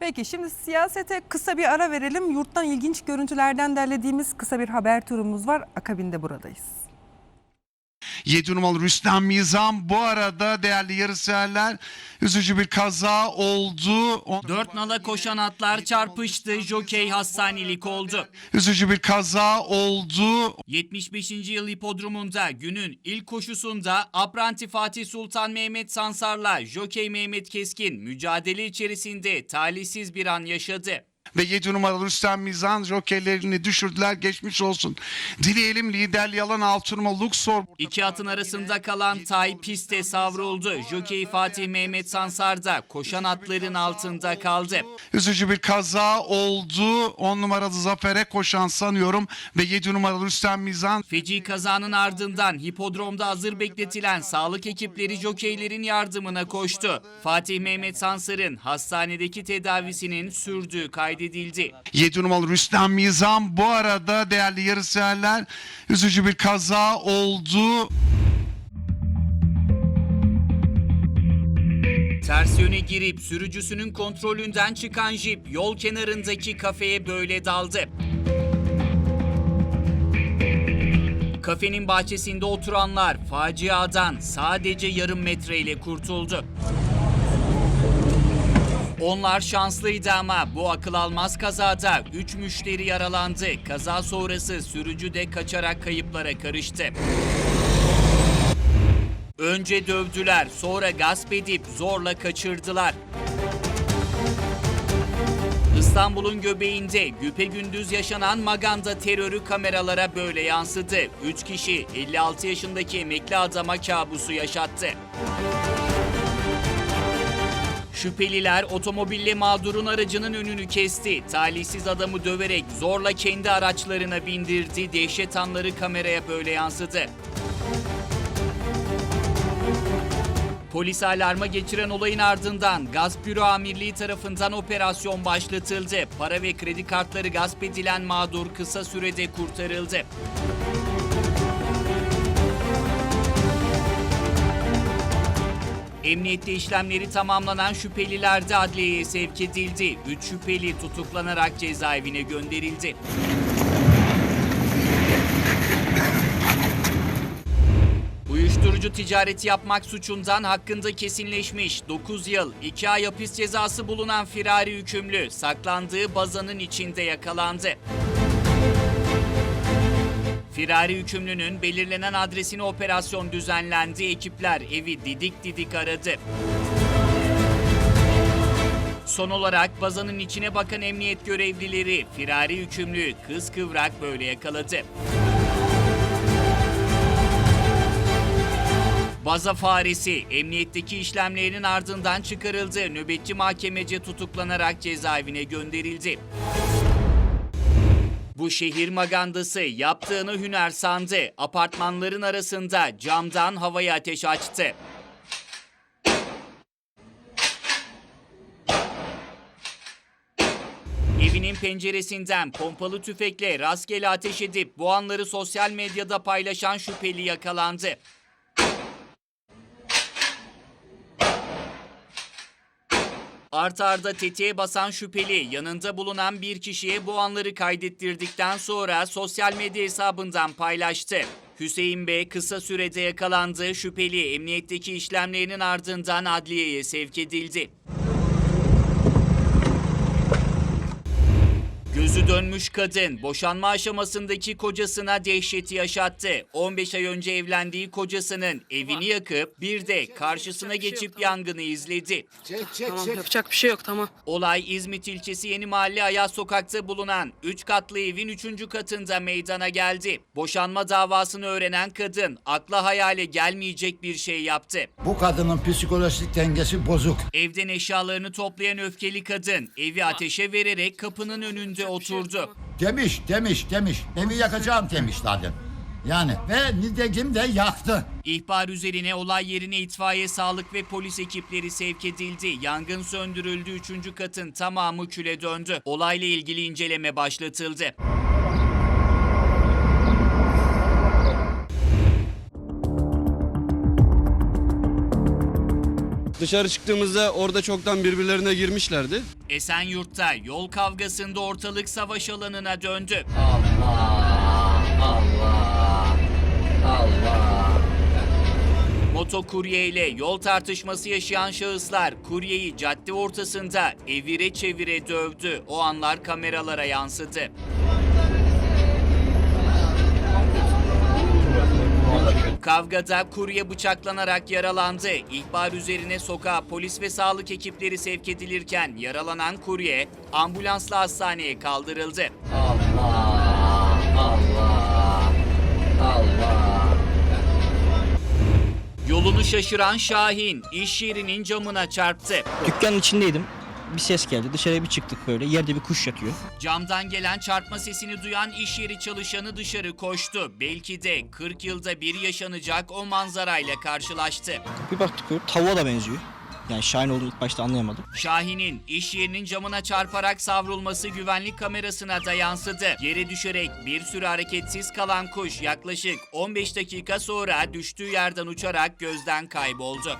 Peki şimdi siyasete kısa bir ara verelim. Yurttan ilginç görüntülerden derlediğimiz kısa bir haber turumuz var. Akabinde buradayız. 7 numaralı Rüstem Mizan bu arada değerli yarışseverler üzücü bir kaza oldu. Dört nala koşan atlar çarpıştı, jokey hastanelik oldu. Üzücü bir kaza oldu. 75. yıl hipodromunda günün ilk koşusunda Apranti Fatih Sultan Mehmet Sansar'la jokey Mehmet Keskin mücadele içerisinde talihsiz bir an yaşadı. Ve 7 numaralı Rüstem Mizan jokeylerini düşürdüler geçmiş olsun. Dileyelim liderliği alan 6 numaralı Luxor. İki atın arasında kalan Tay piste savruldu. Jokey Fatih Mehmet Sansar da koşan atların altında kaldı. Üzücü bir kaza oldu. 10 numaralı Zafer'e koşan sanıyorum. Ve 7 numaralı Rüstem Mizan Feci kazanın ardından hipodromda hazır bekletilen sağlık ekipleri jokeylerin yardımına koştu. Fatih Mehmet Sansar'ın hastanedeki tedavisinin sürdüğü kaydedildi. 7 numaralı Rüstem Mizan bu arada değerli yarışseverler üzücü bir kaza oldu. Ters yöne girip sürücüsünün kontrolünden çıkan jip yol kenarındaki kafeye böyle daldı. Kafenin bahçesinde oturanlar faciadan sadece yarım metreyle kurtuldu. Onlar şanslıydı ama bu akıl almaz kazada 3 müşteri yaralandı. Kaza sonrası sürücü de kaçarak kayıplara karıştı. Önce dövdüler, sonra gasp edip zorla kaçırdılar. İstanbul'un göbeğinde güpegündüz yaşanan Maganda terörü kameralara böyle yansıdı. 3 kişi 56 yaşındaki emekli adama kabusu yaşattı. Şüpheliler otomobille mağdurun aracının önünü kesti. Talihsiz adamı döverek zorla kendi araçlarına bindirdi. Dehşet anları kameraya böyle yansıdı. Polis alarma geçiren olayın ardından Gasp Büro Amirliği tarafından operasyon başlatıldı. Para ve kredi kartları gasp edilen mağdur kısa sürede kurtarıldı. Emniyette işlemleri tamamlanan şüpheliler de adliyeye sevk edildi. 3 şüpheli tutuklanarak cezaevine gönderildi. Uyuşturucu ticareti yapmak suçundan hakkında kesinleşmiş 9 yıl 2 ay hapis cezası bulunan firari hükümlü saklandığı bazanın içinde yakalandı. Firari hükümlünün belirlenen adresine operasyon düzenlendi. Ekipler evi didik didik aradı. Son olarak bazanın içine bakan emniyet görevlileri firari hükümlü kız kıvrak böyle yakaladı. Baza faresi emniyetteki işlemlerinin ardından çıkarıldı. Nöbetçi mahkemece tutuklanarak cezaevine gönderildi. Bu şehir magandası yaptığını hüner sandı. Apartmanların arasında camdan havaya ateş açtı. Evinin penceresinden pompalı tüfekle rastgele ateş edip bu anları sosyal medyada paylaşan şüpheli yakalandı. Art arda tetiğe basan şüpheli yanında bulunan bir kişiye bu anları kaydettirdikten sonra sosyal medya hesabından paylaştı. Hüseyin Bey kısa sürede yakalandı. Şüpheli emniyetteki işlemlerinin ardından adliyeye sevk edildi. Gözü dönmüş kadın boşanma aşamasındaki kocasına dehşeti yaşattı. 15 ay önce evlendiği kocasının evini yakıp bir de karşısına geçip yangını izledi. Çek çek Tamam çek. yapacak bir şey yok tamam. Olay İzmit ilçesi Yeni Mahalle Ayaz Sokak'ta bulunan 3 katlı evin 3. katında meydana geldi. Boşanma davasını öğrenen kadın akla hayale gelmeyecek bir şey yaptı. Bu kadının psikolojik dengesi bozuk. Evden eşyalarını toplayan öfkeli kadın evi ateşe vererek kapının önünde oturdu. Demiş demiş demiş. Evi yakacağım demiş zaten. Yani ve nitekim de yaktı. İhbar üzerine olay yerine itfaiye, sağlık ve polis ekipleri sevk edildi. Yangın söndürüldü, 3. katın tamamı küle döndü. Olayla ilgili inceleme başlatıldı. Dışarı çıktığımızda orada çoktan birbirlerine girmişlerdi. Esenyurt'ta yol kavgasında ortalık savaş alanına döndü. Motokurye ile yol tartışması yaşayan şahıslar kuryeyi cadde ortasında evire çevire dövdü. O anlar kameralara yansıdı. Kavgada kurye bıçaklanarak yaralandı. İhbar üzerine sokağa polis ve sağlık ekipleri sevk edilirken yaralanan kurye ambulansla hastaneye kaldırıldı. Yolunu şaşıran Şahin iş yerinin camına çarptı. Dükkanın içindeydim. Bir ses geldi. Dışarıya bir çıktık böyle. Yerde bir kuş yatıyor. Camdan gelen çarpma sesini duyan iş yeri çalışanı dışarı koştu. Belki de 40 yılda bir yaşanacak o manzarayla karşılaştı. Bir baktık böyle tavuğa da benziyor. Yani Şahin olduğunu ilk başta anlayamadım. Şahin'in iş yerinin camına çarparak savrulması güvenlik kamerasına da yansıdı. Yere düşerek bir süre hareketsiz kalan kuş yaklaşık 15 dakika sonra düştüğü yerden uçarak gözden kayboldu.